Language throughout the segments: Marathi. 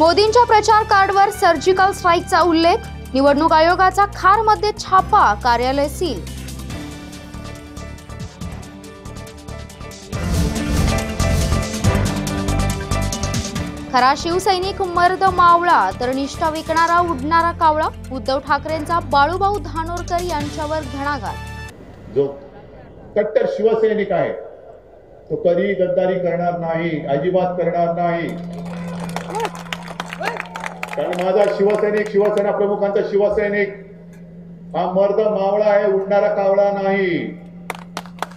मोदींच्या प्रचार कार्डवर सर्जिकल स्ट्राईकचा उल्लेख. निवडणूक आयोगाचा खारमध्ये छापा कार्यालय सील. खरा शिवसैनिक मर्द मावळा तर निष्ठा विकणारा उडणारा कावळा. उद्धव ठाकरेंचा बाळूभाऊ धानोरकर यांच्यावर घणाघात. जो कट्टर शिवसैनिक आहे तो कधी गद्दारी करणार नाही अजिबात करणार नाही. कारण माझा शिवसैनिक शिवसेना प्रमुखांचा शिवसैनिक. हा मर्द मावळा आहे उडणारा कावळा नाही.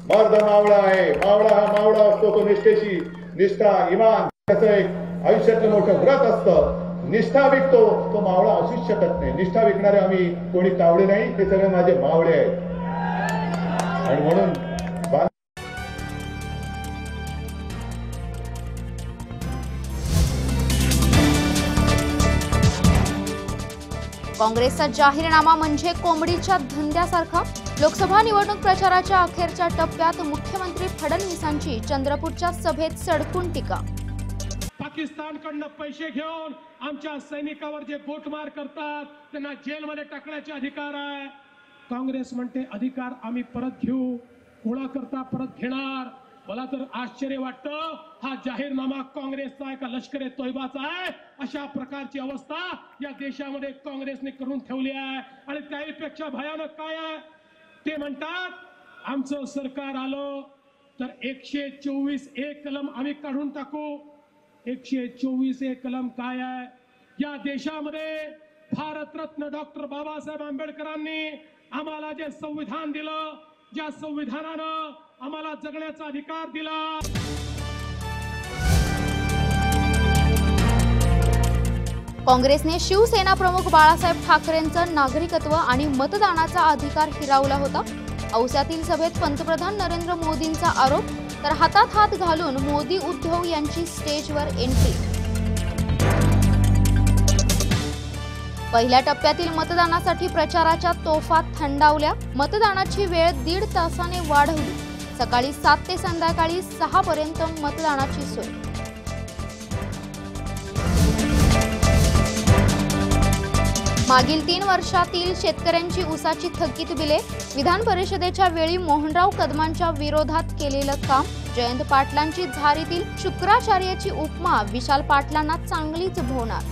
मर्द मावळा आहे. मावळा हा मावळा असतो तो निष्ठेशी निष्ठा इमान त्याचं एक आयुष्यातलं मोठं व्रत असतं. निष्ठा विकतो तो मावळा असूच शकत नाही. निष्ठा विकणारे आम्ही कोणी कावळे नाही ते सगळे माझे मावळे आहेत. आणि म्हणून काँग्रेसचा जाहीरनामा म्हणजे कोंबडीच्या धंद्यासारखा? लोकसभा निवडणूक प्रचाराच्या अखेरच्या टप्प्यात मुख्यमंत्री फडणवीसांची चंद्रपूरच्या सभेत सडकून टीका. पाकिस्तानकडनं पैसे घेऊन आमच्या सैनिकावर जे गोटमार करतात त्यांना जेलमध्ये टाकण्याचे अधिकार आहे. काँग्रेस म्हणते अधिकार आम्ही परत घेऊ. कोणा करता परत घेणार? मला तर आश्चर्य वाटतं हा जाहीरनामा काँग्रेसचा आहे का लष्कर तोयबाचा आहे. अशा प्रकारची अवस्था या देशामध्ये काँग्रेसने करून ठेवली आहे. आणि त्याहीपेक्षा भयानक काय आहे? ते म्हणतात आमचं सरकार आलं तर एकशे चोवीस एक कलम आम्ही काढून टाकू. एकशे चोवीस एक कलम काय आहे? या देशामध्ये भारतरत्न डॉक्टर बाबासाहेब आंबेडकरांनी आम्हाला जे संविधान दिलं ज्या संविधानानं आम्हाला जगण्याचा अधिकार दिला. काँग्रेसने शिवसेना प्रमुख बाळासाहेब ठाकरेंचं नागरिकत्व आणि मतदानाचा अधिकार हिरावला होता. औसातील सभेत पंतप्रधान नरेंद्र मोदींचा आरोप तर हातात हात घालून मोदी उद्धव यांची स्टेजवर एंट्री. पहिल्या टप्प्यातील मतदानासाठी प्रचाराच्या तोफा थंडावल्या. मतदानाची वेळ दीड तासाने वाढवली. सकाळी सात ते संध्याकाळी सहा पर्यंत मतदानाची सोय. मागील तीन वर्षातील शेतकऱ्यांची उसाची थकीत बिले विधान परिषदेच्या वेळी मोहनराव कदमांच्या विरोधात केलेलं काम जयंत पाटलांची झारीतील शुक्राचार्याची उपमा विशाल पाटलांना चांगलीच भोवणार.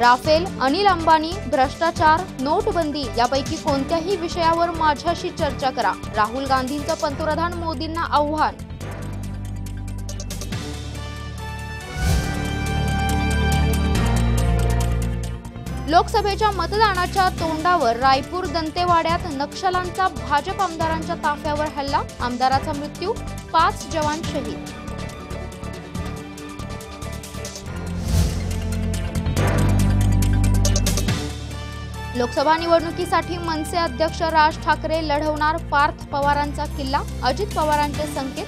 राफेल अनिल अंबानी भ्रष्टाचार नोटबंदी यापैकी कोणत्याही विषयावर माझ्याशी चर्चा करा. राहुल गांधींचं पंतप्रधान मोदींना आव्हान. लोकसभेच्या मतदानाच्या तोंडावर रायपूर दंतेवाड्यात नक्षलांचा भाजप आमदारांच्या ताफ्यावर हल्ला. आमदाराचा मृत्यू पाच जवान शहीद. लोकसभा निवडणुकीसाठी मनसे अध्यक्ष राज ठाकरे लढवणार पार्थ पवारांचा किल्ला अजित पवारांचे संकेत?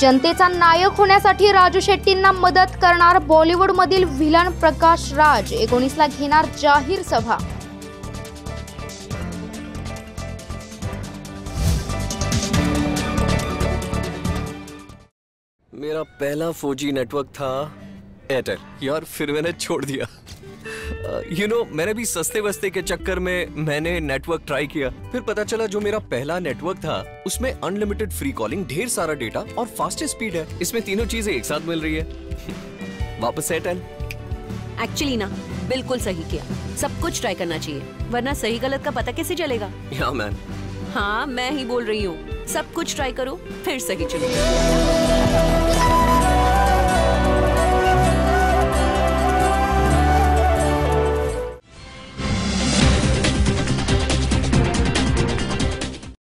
जनतेचा नायक होण्यासाठी राजू शेट्टींना मदत करणार बॉलिवूडमधील व्हिलन प्रकाश राज एकोणीसला घेणार जाहीर सभा. मेरा पहला 4G नेटवर्क था एयरटेल यार फिर मैंने छोड़ दिया। यू नो know, मैंने भी सस्ते वस्ते के चक्कर में मैंने नेटवर्क ट्राई किया। फिर पता चला जो मेरा पहला नेटवर्क था उसमें अनलिमिटेड फ्री कॉलिंग ढेर सारा डेटा और फास्टेस्ट स्पीड है। इसमें तीनों चीज़ें एक साथ मिल रही है। वापस एयरटेल एक्चुअली ना बिल्कुल सही किया। सब कुछ ट्राई करना चाहिए वरना सही गलत का पता कैसे चलेगा? या मैन हाँ मैं ही बोल रही हूँ। सब कुछ ट्राई करो फिर सही चलो Música